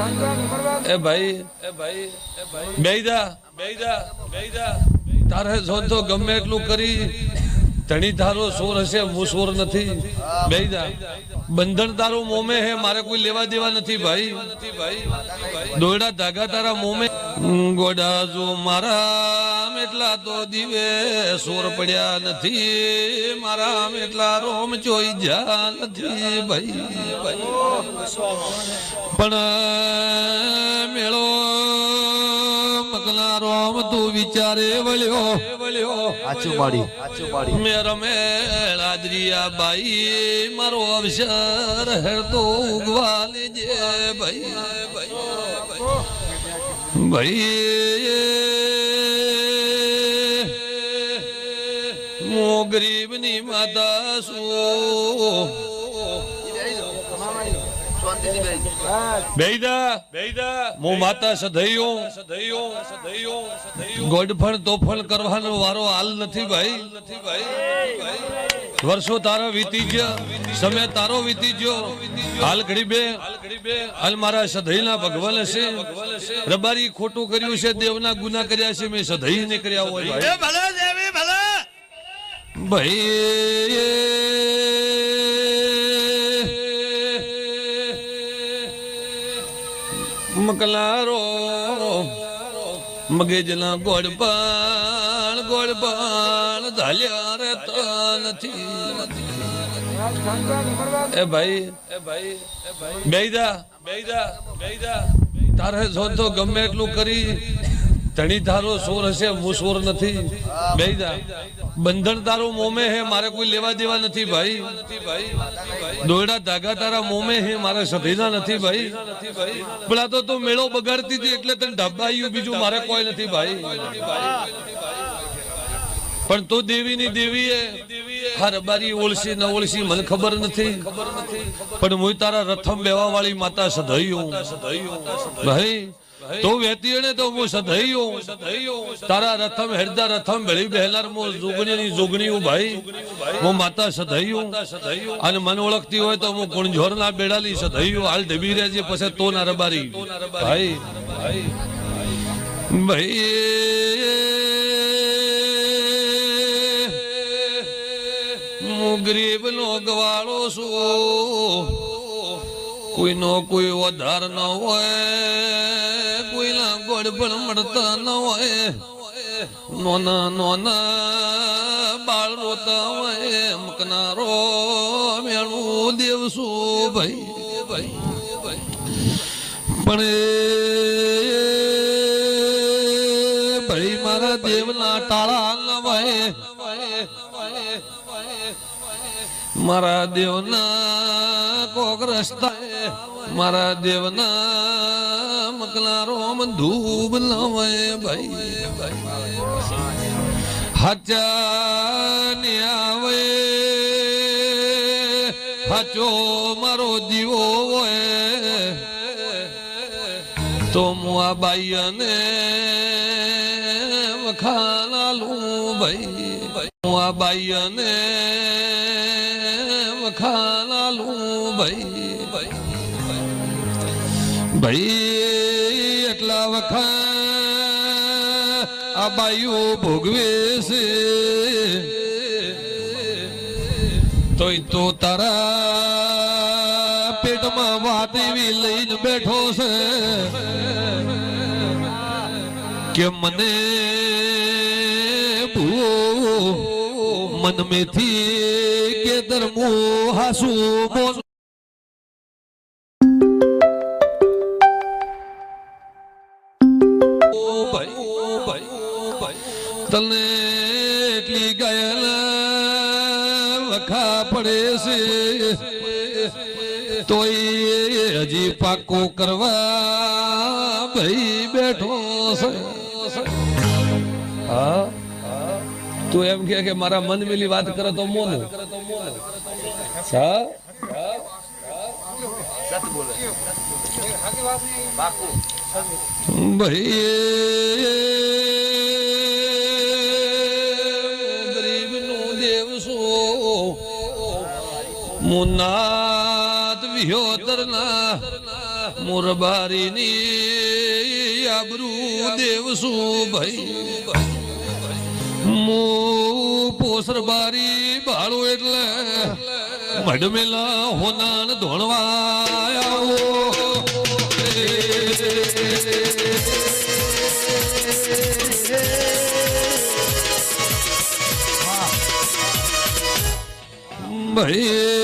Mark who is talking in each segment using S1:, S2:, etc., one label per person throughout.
S1: એ ભાઈ એ ભાઈ બેઈદા બેઈદા બેઈદા તારે જો તો ગમે એટલું કરી, ધણી તારો સોર હશે, હું સોર નથી. બેઈદા બંધન તારું મોમે હે, મારે કોઈ લેવા દેવા નથી ભાઈ. દોરડા ધાગા તારા મોમે. ગોડા જો મારા એટલા તો દિવે સોર પડ્યા નથી. મારા એટલા રોમ ચોઈ જા નથી ભાઈ ભાઈ. પણ મેળો મગના રોમ તું વિચારે વળ્યો વળ્યો
S2: આચું પાડી આચું પાડી.
S1: મે રમે રાજરિયા બાઈ મારો અવસર હેરતો ઉગવા લેજે ભાઈ ભાઈ હું વર્ષો તારો વીતી ગયા, સમય તારો વીતી ગયો. હાલ ઘડી બે, હાલ મારા સધૈના ભગવાન છે રબારી ખોટું કર્યું છે, દેવના ગુના કર્યા છે, મેં સધઈ ને કર્યા હોય ભાઈ. મકલારો, મગેજના ગોળ પાણ ગોળ પાણ ધાલ્યા તો નથી. એ ભાઈ એ ભાઈ બેઈદા બેઈદા બેઈદા તારે જો તો ગમે એટલું કરી. ધણી તારો સોર હશે, હું સોર નથી. બેદા બંધન તારો મોમે હે, મારે કોઈ લેવા દેવા નથી ભાઈ. દોયડા ધાગા તારા મોમે હે, મારે સભીના નથી ભાઈ. પેલા તો તું મેળો બગાડતી હતી, એટલે તને ઢબાયું બીજું મારે કોઈ નથી ભાઈ. પણ તું દેવીની દેવી હે બારી રબારી ઓળસી ન ઓળસી મને ખબર નથી. પણ હું તારા રથમ બેવા વાળી માતા સધૈયો. ભાઈ તો વેતી ને તો હું સધૈયો તારા રથમ, હેરદા રથમ, ભેળી બહેલાર મો જોગણીની જોગણી હું ભાઈ. હું માતા સધૈયો. અને મને ઓળખતી હોય તો હું ગુણઝોર ના બેડાલી સધૈયો. હાલ ઢબી રહેજે પછી તો ના રબારી. ભાઈ. ભાઈ. હું ગરીબ નો ગવાળો છું. કોઈનો કોઈ વધાર ન હોય. પણ મળતા ન હોય. નોના નોના બાળ રોતા હોય. મકનારો મેળવું દેવસુ ભાઈ. ભાઈ ભાઈ પણ ભાઈ મારા દેવના ટાળા ન હોય. મારા દેવના કોક રસ્તા મારા દેવના મકલા રોમ ધૂબ લવાય ભાઈ હાચા ને આવે, હાચો મારો દીવો હોય. તો હું આ બાઈને વખાણાલું ભાઈ હું આ બાઈને વખાણાલું ભાઈ ભાઈ. એટલા વખા આ બાઈઓ ભોગવે છે. તોય તો તારા પેટમાં વાત એવી લઈને બેઠો છે કે મને ભૂ મન મેથી કે ધર્મો હાસુ બોલ. તને એટલી ગાયલ વખા પડે છે તોય હજી પાકો કરવા ભાઈ બેઠો છે હા તું એમ કે કે મારા મન મિલી વાત કરે તો મોન હા ભાઈ શું વિહોતરના મોરબારીની આબરૂ દેવસુ ભાઈ. મો પોસરબારી બાળો એટલે મઢમેલા હોનાન ધોણવા આવો. ભાઈ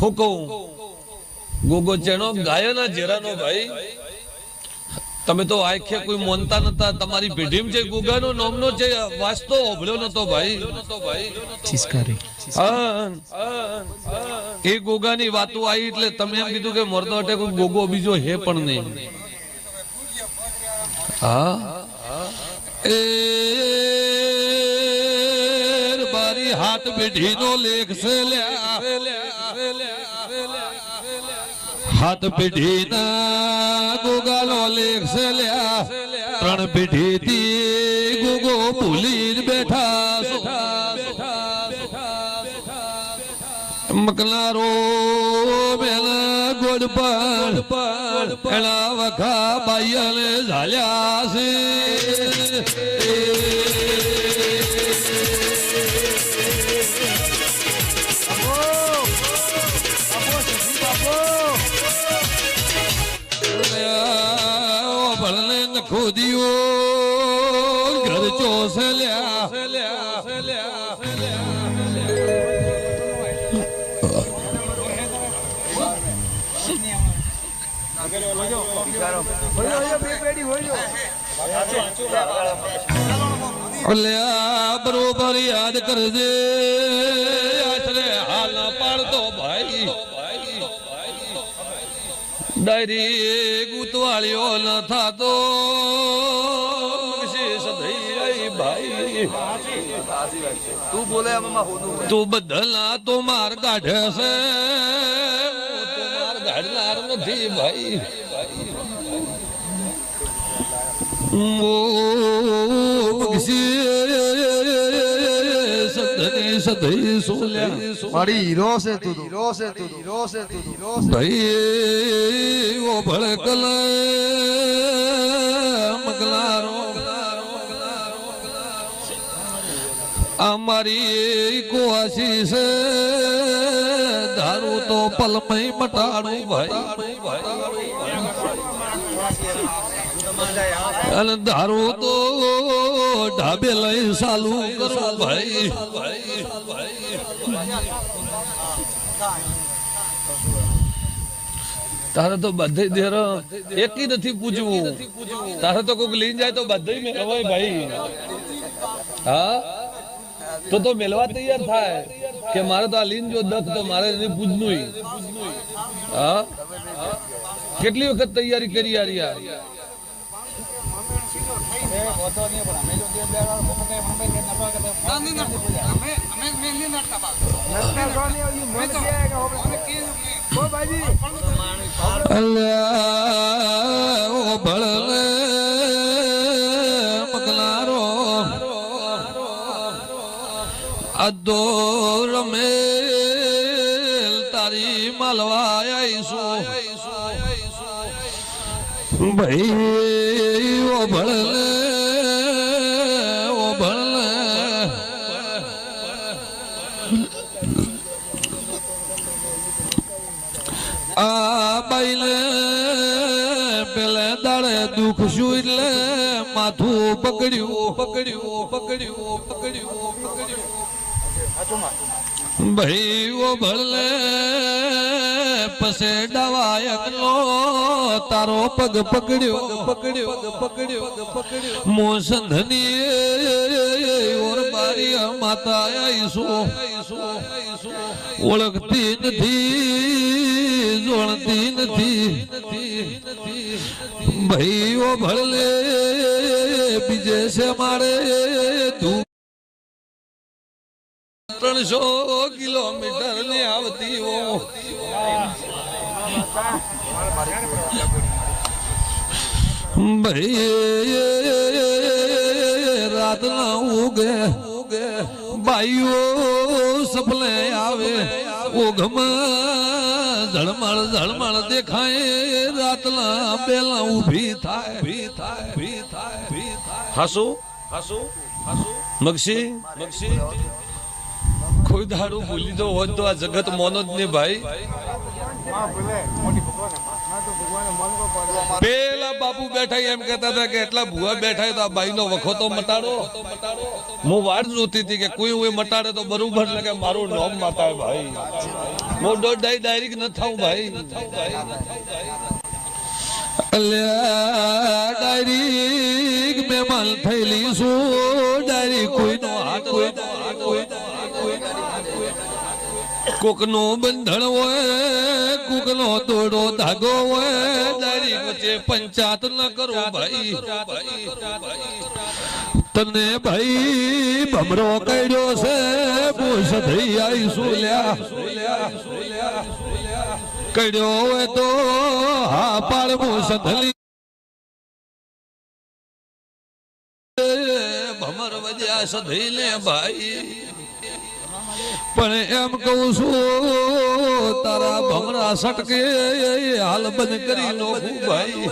S1: હું કહું ગોગો ચેણો ગાયના જેરાનો ભાઈ. તમે તો આખે કોઈ મોનતા નતા તમારી પેઢીમાં જે ગુગાનો નામનો છે વાસ્તો ઓભળ્યો નતો ભાઈ. એ ગોગાની વાતો આવી એટલે તમે એમ કીધું કે મરતો અટે કોઈ ગોગો બીજો હે પણ નહીં. હા? એ બારી હાથ પેઢીનો લેખ છે લ્યા. હાથ પેઢીના ગોગાનો લેખ છે લ્યા. ત્રણ પેઢીથી ગોગો ભૂલી બેઠા મકનારો મેલા ગોડ પર એના વખા બાઈ ઝાલ્યા છે. દિયો ઘર ચોસલ્યા બરોબર યાદ કરજે. આશરે હાલ પાડતો ભાઈ. ડાયરી ગુતવાળીઓ ન થાતો.
S2: તું બોલે
S1: તું બદલા તો માર કાઢે છે કાઢનાર નથી ભાઈ. સદની સદઈ સોલ્યા
S2: મારી હીરો છે તું તો. હીરો છે તું હીરો છે તું તો. હીરો છે
S1: ભાઈ ઓ ભડકલ મગલારો અમારી કોશી છે ધારું તો પલમય મટાડું ભાઈ અને ધારો તો ઢાબે લઈ ચાલુ કરો ભાઈ. તારે તો બધે દેર એકી નથી પૂછવું તારે તો કોઈક લઈને જાય તો બધે મેળવાય ભાઈ. હા? તો તો મેળવા તૈયાર થાય. કે મારે તો આ લીન જો દખ તો મારે એને પૂજનું હા? કેટલી વખત તૈયારી કરી યાર યાર અલ્યા ઓ ભળલે મગલારો અદો રમે તારી માલવા આઈશું. ભાઈ પકડ્યું પકડ્યું પકડ્યું પકડ્યું પકડ્યું. ભાઈ ઓ ભલે પસે ડવાયકલો તારો પગ પકડ્યો પકડ્યો પકડ્યો પકડ્યો. મોસંધની ઓર બારી માતા આઈશું ઓળખતી નથી. જોણતી નથી. ભાઈઓ ભલે બીજે છે મારે તું ત્રણસો કિલોમીટર ને આવતી હો. ભાઈ રાત ના ઉગે, બાઈઓ સપને આવે. ઓઘમાં ઝળમળ ઝળમળ દેખાય. રાતલા પેલા ઊભી થાય ભી થાય ભી થાય ભી થાય. હસુ હસુ હસુ. મગસી મગસી કોઈ દાડું ભૂલી દો હોત તો આ જગત મોનો જ ને ભાઈ. પેલા બાપુ બેઠા એમ કેતા હતા કે ભૂવા બેઠા તો આ નો વખો મટાડો. હું વાત જોતી હતી કે કોઈ હોય મટાડે તો બરોબર કે મારું નોમ મટાય ભાઈ. હું દોઢ ડાયરેક્ટ ન થાઉં ભાઈ. ડાયરેક્ટ મહેમાન થયેલી શું ડાયરેક્ટ કોઈનો હાથ કોઈ કોકનો બંધણ હોય, કોકનો દોડો ધાગો હોય, દારી વચ્ચે પંચાત ન કરો ભાઈ, તને ભાઈ ભમરો કર્યો છે પૂછ થઈ આઈ સુલ્યા કર્યો હોય તો હા પાડ પૂછ ધલી. ભમર વજ્યા સધી લે ભાઈ. પણ એમ કહું છું, તારા ભમરા સટકે હાલ બંધ કરી લો ભાઈ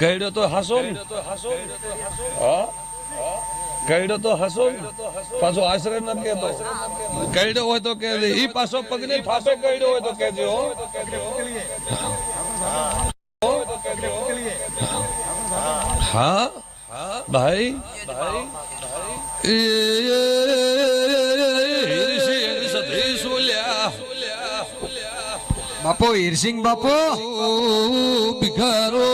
S1: કઈડો તો હાસો? કઈડો તો હસો પાછો આશ્રય ન કેતો કઈડો હોય તો કે ઈ પાછો પગને ફાસો કઈડો હોય તો કેજો હો. ભાઈ
S2: બાપો હિરસિંગ બાપો.
S1: ભિખારો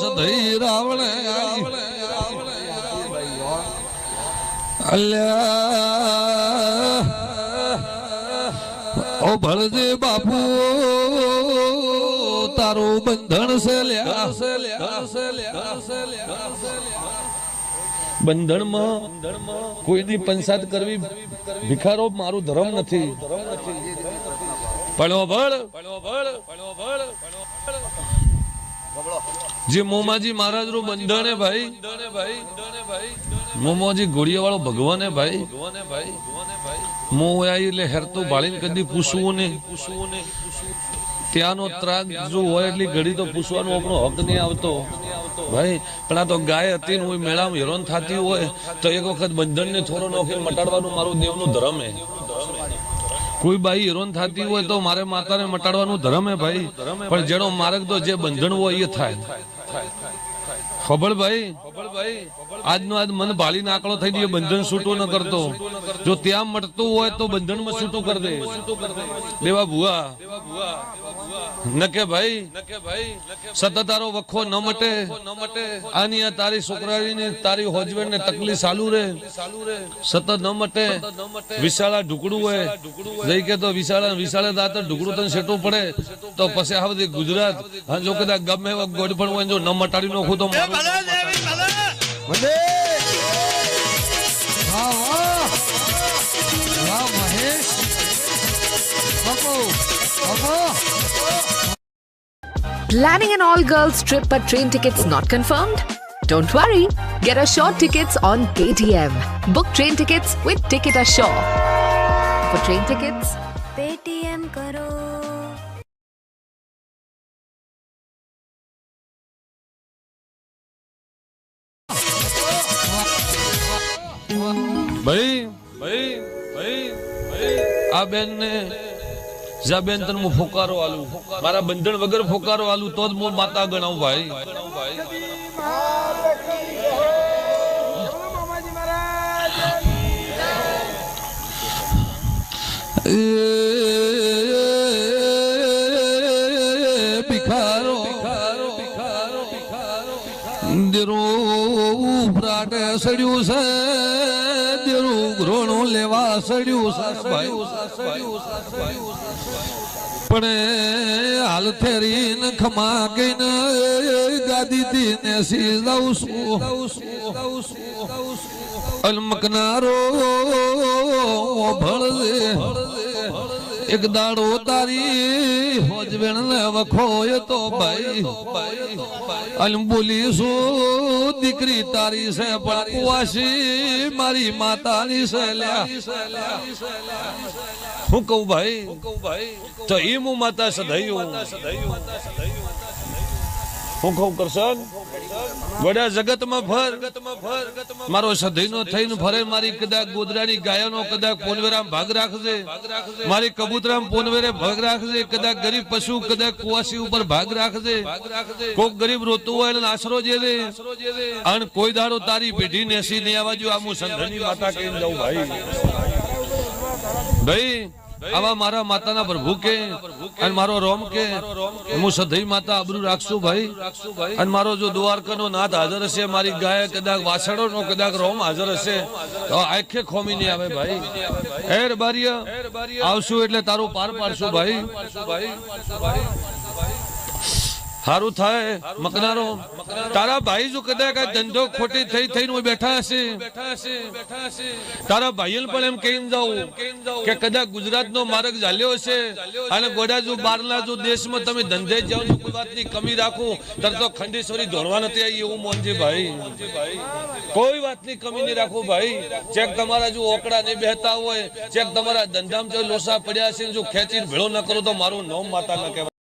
S1: સદઈ રાવણ અલ્યા ઓ ભળજે બાપુ તારું બંધન સેલ્યા. છે લ્યા છે લ્યા બંધનમાં કોઈની પંચાયત કરવી ભિખારો મારો ધર્મ નથી. ભળ. જે મોમાજી મહારાજનું બંધન મોમાજી ઘોડિયા ભગવાન હે ભાઈ. એટલે હેરતો ભાળીને કદી પૂછવું ને ત્યાંનો ત્રાગ જો હોય એટલી ઘડી તો પૂછવાનો આપણો હક નહીં આવતો. ભાઈ પણ આ તો ગાય હતી હું મેળામાં હેરોન થતી હોય, તો એક વખત બંધનને થોડો નોખી મટાડવાનું મારું દેવનું ધર્મ હે. કોઈ બાઈ હેરોન થતી હોય તો મારે માતાને મટાડવાનું ધર્મ હે ભાઈ. પણ જેનો માર્ગ તો જે બંધન હોય એ થાય. ખબર ભાઈ? આજનો આજ મન ભાળીને આકડો થઈ ગયો, બંધન છૂટો ન કરતો. જો ત્યાં મળતું હોય તો બંધનમાં છૂટું કરી દે. દેવા ભુવા. નકે ભાઈ, સતત તારો વખો ન મટે. આની આ તારી છોકરાની તારી હોજવેડ ને તકલીફ ચાલુ રે. સતત ન મટે. વિશાળા ઢુકડું હોય. જઈ કે તો વિશાળા, વિશાળે દાતર ઢુકડું તને સેટું પડે. તો પછી આ બધી ગુજરાત જો કદાચ ગમે ગોડફણ હોય જો ન મટાડી નાખું તો
S2: વંદે વાહ
S3: Planning an all girls trip but train tickets not confirmed? Don't worry, get Assure tickets on KTM. Book train tickets with Ticket Assure. For train tickets,
S4: Paytm.
S1: ભાઈ ભાઈ ભાઈ ભાઈ. આ બેન ને જા બેન તને હું ફોકારો આલું. મારા બંધન વગર ફોકારો આલું, તો જ હું માતા ગણાવું ભાઈ. ભિખારો ભિખારો ભિખારો ભિખારો. ભિખારો ઉભરાટે સડ્યું છે. લેવા સડ્યું પણ હાલ ફેરી ન ખમા કઈને ગાદી થી ને સી દઉં છું અલમકનારો ભળદે એક દાડો તારી હોજવેણ ને વખોય તો ભાઈ. અને બોલીશું દીકરી તારી છે પણ કુવાસી મારી માતાની છે હું કહું, ભાઈ, તો ઈ હું માતા સધાયું. હું કહું કરશન મારો ભાગ રાખજે. મારી કબૂતરામ પોનવેરે ભાગ રાખજે. કદાચ ગરીબ પશુ કદાચ કુવાસી ઉપર ભાગ રાખજે. કોક ગરીબ રોતું હોય એને આશરો જે દે કોઈ દાડો તારી પેઢી નેસી નહીં આવવા જો આ હું સંધની માતા કહીને ભાઈ. ભાઈ આવા મારા માતાના પ્રભુ કે, અને મારો રોમ કે, હું સધઈ માતા અબરૂ રાખશું ભાઈ. અને મારો જો દ્વારકાનો નાથ હાજર હશે, મારી ગાય કદાચ નો કદાચ રોમ હાજર હશે, તો આખે ખોમી નહીં આવે ભાઈ. હેર બારિયા આવશું એટલે તારું પાર પાડશું ભાઈ. સારું થાય, મકનારો. તારા ભાઈ જો કદાચ આ ધંધો ખોટી થઈ થઈને ને બેઠા હશે. તારા ભાઈ પણ એમ કહીને જાઉં કે કદાચ ગુજરાત નો માર્ગ ચાલ્યો હશે અને ગોડા જો બહારના જો દેશમાં તમે ધંધે જાઓ છો, કોઈ વાતની કમી રાખો તર તો ખંડેશ્વરી દોડવા નથી આવી એવું મોનજી ભાઈ કોઈ વાતની કમી નહીં રાખો ભાઈ. ચેક તમારા જો ઓકડા નહીં બેહતા હોય ચેક તમારા ધંધામાં જો લોસા પડ્યા છે જો ખેંચીને ભેળો ન કરો તો મારું નોમ માતા ન કહેવાય.